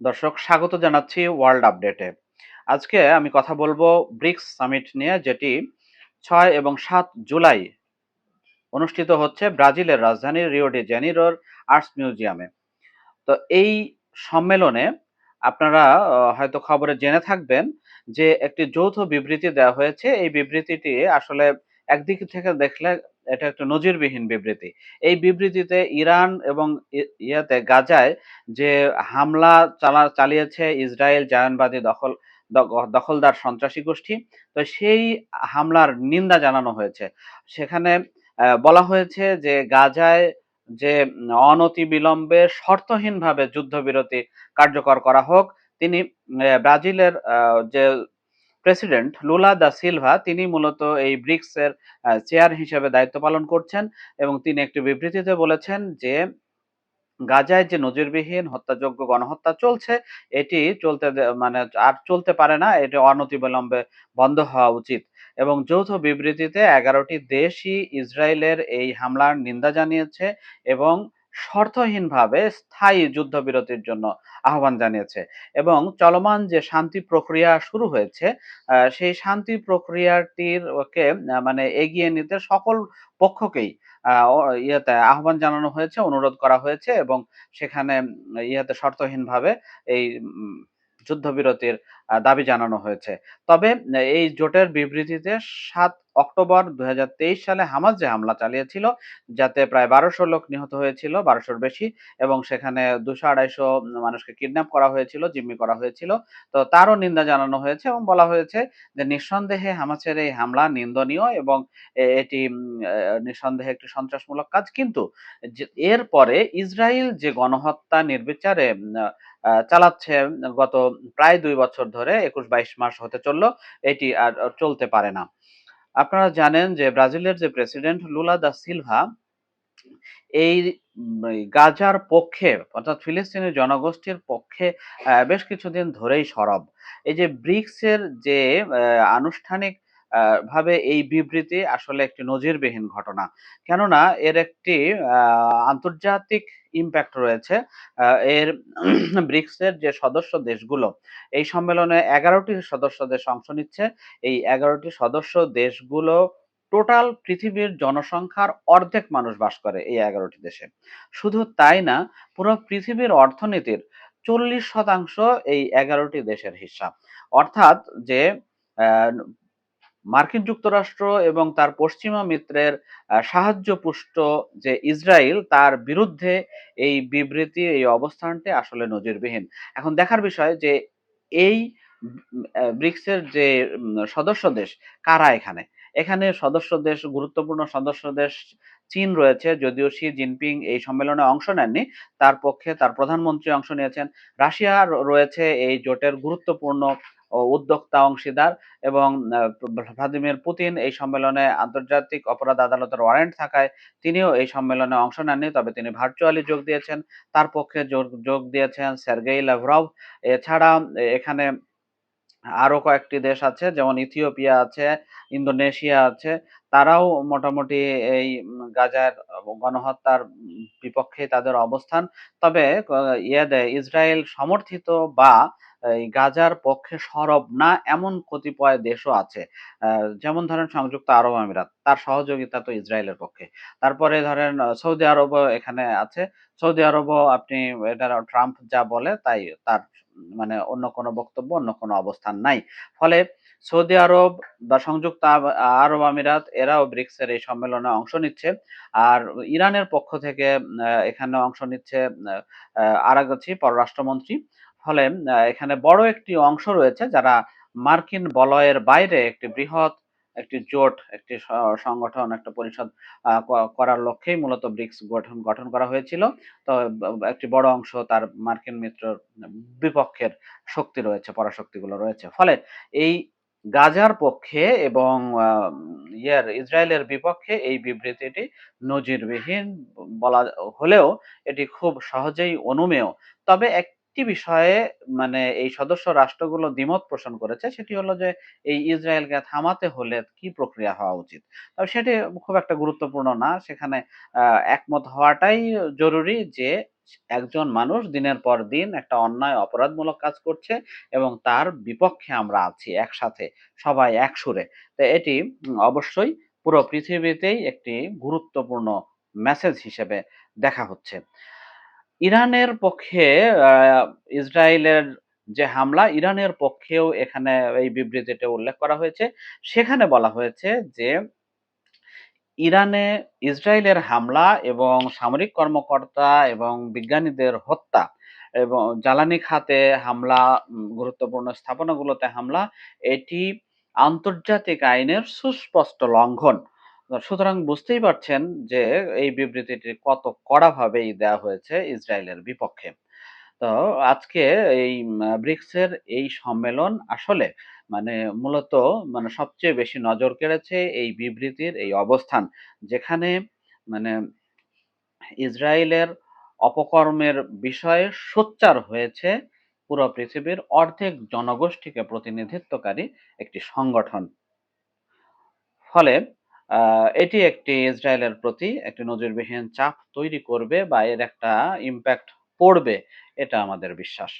দর্শক, স্বাগত জানাচ্ছি ওয়ার্ল্ড আপডেটে আজকে আমি কথা বলব ব্রিক্স সামিট নিয়ে, যেটি ছয় এবং সাত জুলাই অনুষ্ঠিত হচ্ছে ব্রাজিলের রাজধানী রিও ডি জেনিরোর আর্টস মিউজিয়ামে তো এই সম্মেলনে আপনারা হয়তো খবরে জেনে থাকবেন যে একটি যৌথ বিবৃতি দেওয়া হয়েছে। এই বিবৃতিটি আসলে একদিক থেকে দেখলে এটা একটা নজিরবিহীন বিবৃতি। এই বিবৃতিতে ইরান এবং ইয়াতে গাজায় যে হামলা চালা চালিয়েছে ইসরায়েল জায়নবাদী দখল দখলদার সন্ত্রাসী গোষ্ঠী তো সেই হামলার নিন্দা জানানো হয়েছে। সেখানে বলা হয়েছে যে গাজায় যে উম, অনতিবিলম্বে শর্তহীনভাবে যুদ্ধবিরতি কার্যকর করা হোক তিনি ব্রাজিলের যে প্রেসিডেন্ট লুলা দা সিলভা, তিনি মূলত এই ব্রিক্স এর চেয়ার হিসেবে দায়িত্ব পালন করছেন এবং তিনি একটি বিবৃতিতে বলেছেন যে, গাজায় যে নজিরবিহীন হত্যাযোগ্য গণহত্যা চলছে, এটি চলতে মানে আর চলতে পারে না, এটি অনতিবিলম্বে বন্ধ হওয়া উচিত। এবং যৌথ বিবৃতিতে এগারোটি দেশই ইসরায়েলের এই হামলার নিন্দা জানিয়েছে এবং শর্তহীনভাবে স্থায়ী যুদ্ধবিরতির জন্য আহ্বান জানিয়েছে এবং চলমান যে শান্তি প্রক্রিয়া শুরু হয়েছে সেই শান্তি প্রক্রিয়াটির ওকে মানে এগিয়ে নিতে সকল পক্ষকেই ইয়েতে আহ্বান জানানো হয়েছে, অনুরোধ করা হয়েছে এবং সেখানে ইয়েতে শর্তহীনভাবে এই যুদ্ধবিরতির দাবি জানানো হয়েছে। তবে এই জোটের বিবৃতিতে সাত অক্টোবর দুই হাজার তেইশ সালে হামাস যে হামলা চালিয়েছিল, যাতে প্রায় বারোশো লোক নিহত হয়েছিল, বারোশোর বেশি, এবং সেখানে দুশো আড়াইশো মানুষকে কিডন্যাপ করা হয়েছিল, জিম্মি করা হয়েছিল। তো তারও নিন্দা জানানো হয়েছে এবং বলা হয়েছে যে নিঃসন্দেহে হামাসের এই হামলা নিন্দনীয় এবং এটি নিঃসন্দেহে একটি সন্ত্রাসমূলক কাজ। কিন্তু এরপরে ইসরায়েল যে গণহত্যা নির্বিচারে চালাচ্ছে, গত প্রায় দুই বছর ধরে একুশ বাইশ মাস হতে চলল, এটি আর চলতে পারে না। আপনারা জানেন যে ব্রাজিলের যে প্রেসিডেন্ট লুলা দা সিলভা, এই গাজার পক্ষে, অর্থাৎ ফিলিস্তিনি জনগোষ্ঠীর পক্ষে বেশ কিছুদিন ধরেই সরব। এই যে ব্রিক্সের যে আনুষ্ঠানিক ভাবে এই বিবৃতি আসলে একটি নজিরবিহীন ঘটনা। কেননা এর একটি আন্তর্জাতিক ইম্প্যাক্ট রয়েছে। এর ব্রিক্সের যে সদস্য দেশগুলো, এই সম্মেলনে এগারোটি সদস্য দেশ অংশ নিচ্ছে। এই এগারোটি সদস্য দেশগুলো টোটাল পৃথিবীর জনসংখ্যার অর্ধেক মানুষ বাস করে এই এগারোটি দেশে। শুধু তাই না, পুরো পৃথিবীর অর্থনীতির চল্লিশ শতাংশ এই এগারোটি দেশের হিসাব অর্থাৎ যে মার্কিন যুক্তরাষ্ট্র এবং তার পশ্চিমা মিত্রের সাহায্যপুষ্ট যে ইসরায়েল, তার বিরুদ্ধে এই বিবৃতি, এই অবস্থানটি আসলে নজিরবিহীন। এখন দেখার বিষয় যে এই ব্রিক্সের যে সদস্য দেশ, কারা এখানে? এখানে সদস্য দেশ, গুরুত্বপূর্ণ সদস্য দেশ চীন রয়েছে, যদিও শি জিনপিং এই সম্মেলনে অংশ নেননি। তার পক্ষে তার প্রধানমন্ত্রী অংশ নিয়েছেন। রাশিয়া রয়েছে এই জোটের গুরুত্বপূর্ণ উদ্যোক্তা অংশীদার এবং ভ্লাদিমির পুতিন এই সম্মেলনে আন্তর্জাতিক অপরাধ আদালতের ওয়ারেন্ট থাকায় তিনিও এই সম্মেলনে অংশ নেননি। তবে তিনি ভার্চুয়ালি যোগ দিয়েছেন। তার পক্ষে যোগ দিয়েছেন সের্গেই ল্যাভরভ এছাড়া এখানে আরও কয়েকটি দেশ আছে, যেমন ইথিওপিয়া আছে, ইন্দোনেশিয়া আছে। তারাও মোটামুটি এই গাজার গণহত্যার বিপক্ষে তাদের অবস্থান। তবে ইয়েদে ইসরায়েল সমর্থিত বা এই গাজার পক্ষে সরব না এমন কতিপয় দেশও আছে। যেমন ধরেন সংযুক্ত আরব আমিরাত তার সহযোগিতা তো ইসরায়েলের পক্ষে। তারপরে ধরেন সৌদি আরবও এখানে আছে। সৌদি আরবও আপনি এটা ট্রাম্প যা বলে তাই তার মানে অন্য কোনো বক্তব্য অন্য কোনো অবস্থান নাই। ফলে সৌদি আরব বা সংযুক্ত আরব আমিরাত এরাও ব্রিক্সের এই সম্মেলনে অংশ নিচ্ছে। আর ইরানের পক্ষ থেকে এখানে অংশ নিচ্ছে আহ, আরাগচি পররাষ্ট্রমন্ত্রী। ফলে এখানে বড় একটি অংশ রয়েছে যারা মার্কিন বলয়ের বাইরে একটি বৃহৎ, একটি জোট, একটি সংগঠন, একটা পরিষদ করার লক্ষ্যেই মূলত ব্রিক্স গঠন গঠন করা হয়েছিল। তো একটি বড় অংশ তার মার্কিন মিত্র বিপক্ষের শক্তি রয়েছে, পরাশক্তিগুলো রয়েছে। ফলে এই গাজার পক্ষে এবং ইয়ার, ইসরায়েলের বিপক্ষে এই বিবৃতিটি নজিরবিহীন বলা হলেও এটি খুব সহজেই অনুমেয়। তবে একটি বিষয়ে মানে এই সদস্য রাষ্ট্রগুলো দ্বিমত পোষণ করেছে, সেটি হলো যে, এই ইসরায়েলকে থামাতে হলে কি প্রক্রিয়া হওয়া উচিত? তবে সেটি খুব একটা গুরুত্বপূর্ণ না। সেখানে একমত হওয়াটাই জরুরি যে, একজন মানুষ দিনের পর দিন একটা অন্যায়, অপরাধমূলক কাজ করছে এবং তার বিপক্ষে আমরা আছি একসাথে, সবাই একসুরে। তো এটি অবশ্যই পুরো পৃথিবীতেই একটি গুরুত্বপূর্ণ মেসেজ হিসেবে দেখা হচ্ছে। ইরানের পক্ষে ইসরায়েলের যে হামলা, ইরানের পক্ষেও এখানে এই বিবৃতিতে উল্লেখ করা হয়েছে। সেখানে বলা হয়েছে যে, ইরানে ইসরায়েলের হামলা এবং সামরিক কর্মকর্তা এবং বিজ্ঞানীদের হত্যা এবং জ্বালানি খাতে হামলা গুরুত্বপূর্ণ স্থাপনাগুলোতে হামলা, এটি আন্তর্জাতিক আইনের সুস্পষ্ট লঙ্ঘন। সুতরাং বুঝতেই পারছেন যে এই বিবৃতিটি কত কড়াভাবেই দেওয়া হয়েছে ইসরায়েলের বিপক্ষে। তো আজকে এই ব্রিক্সের এই সম্মেলন আসলে মানে মূলত মানে সবচেয়ে বেশি নজর কেড়েছে এই বিবৃতির এই অবস্থান, যেখানে মানে ইসরায়েলের অপকর্মের বিষয়ে সোচ্চার হয়েছে পুরো পৃথিবীর অর্ধেক জনগোষ্ঠীকে প্রতিনিধিত্বকারী একটি সংগঠন। ফলে এটি একটি ইসরায়েলের প্রতি একটি নজিরবিহীন চাপ তৈরি করবে বা এর একটা ইম্প্যাক্ট পড়বে, এটা আমাদের বিশ্বাস।